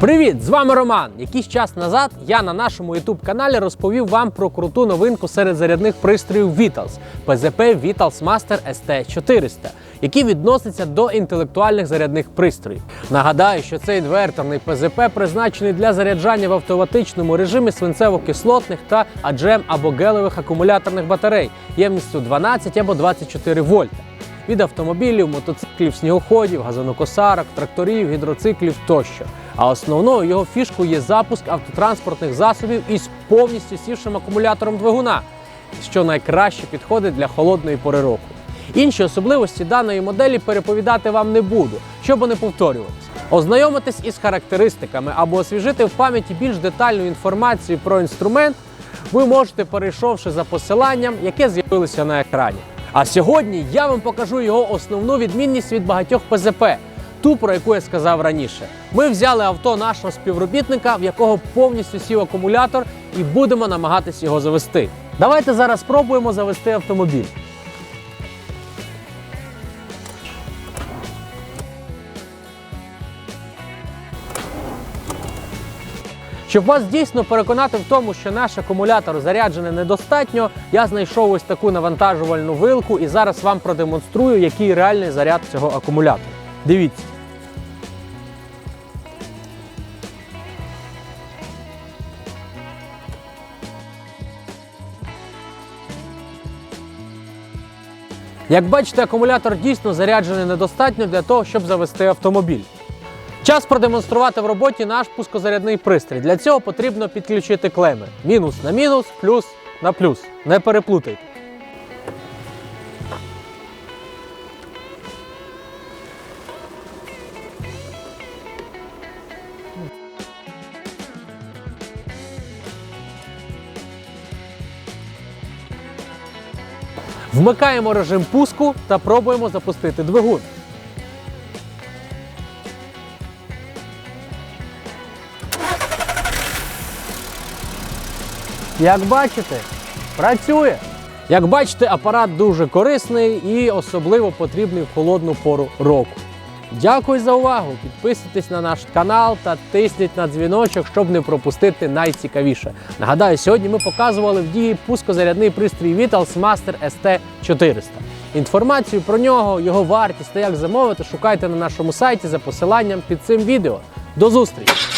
Привіт! З вами Роман. Якийсь час назад я на нашому youtube каналі розповів вам про круту новинку серед зарядних пристроїв Vitals PZP Vitals Master ST400, який відноситься до інтелектуальних зарядних пристроїв. Нагадаю, що цей інверторний ПЗП призначений для заряджання в автоматичному режимі свинцево-кислотних та аджем або гелевих акумуляторних батарей ємністю 12 або 24 вольта від автомобілів, мотоциклів, снігоходів, газонокосарок, тракторів, гідроциклів тощо. А основною його фішкою є запуск автотранспортних засобів із повністю сівшим акумулятором двигуна, що найкраще підходить для холодної пори року. Інші особливості даної моделі переповідати вам не буду, щоб не повторюватись. Ознайомитись із характеристиками або освіжити в пам'яті більш детальну інформацію про інструмент ви можете, перейшовши за посиланням, яке з'явилося на екрані. А сьогодні я вам покажу його основну відмінність від багатьох ПЗП, ту, про яку я сказав раніше. Ми взяли авто нашого співробітника, в якого повністю сів акумулятор, і будемо намагатись його завести. Давайте зараз спробуємо завести автомобіль. Щоб вас дійсно переконати в тому, що наш акумулятор заряджений недостатньо, я знайшов ось таку навантажувальну вилку і зараз вам продемонструю, який реальний заряд цього акумулятора. Дивіться. Як бачите, акумулятор дійсно заряджений недостатньо для того, щоб завести автомобіль. Час продемонструвати в роботі наш пускозарядний пристрій. Для цього потрібно підключити клеми. Мінус на мінус, плюс на плюс. Не переплутайте. Вмикаємо режим пуску та пробуємо запустити двигун. Як бачите, працює. Як бачите, апарат дуже корисний і особливо потрібний в холодну пору року. Дякую за увагу! Підписуйтесь на наш канал та тисніть на дзвіночок, щоб не пропустити найцікавіше. Нагадаю, сьогодні ми показували в дії пускозарядний пристрій Vitals Master ST400. Інформацію про нього, його вартість та як замовити шукайте на нашому сайті за посиланням під цим відео. До зустрічі!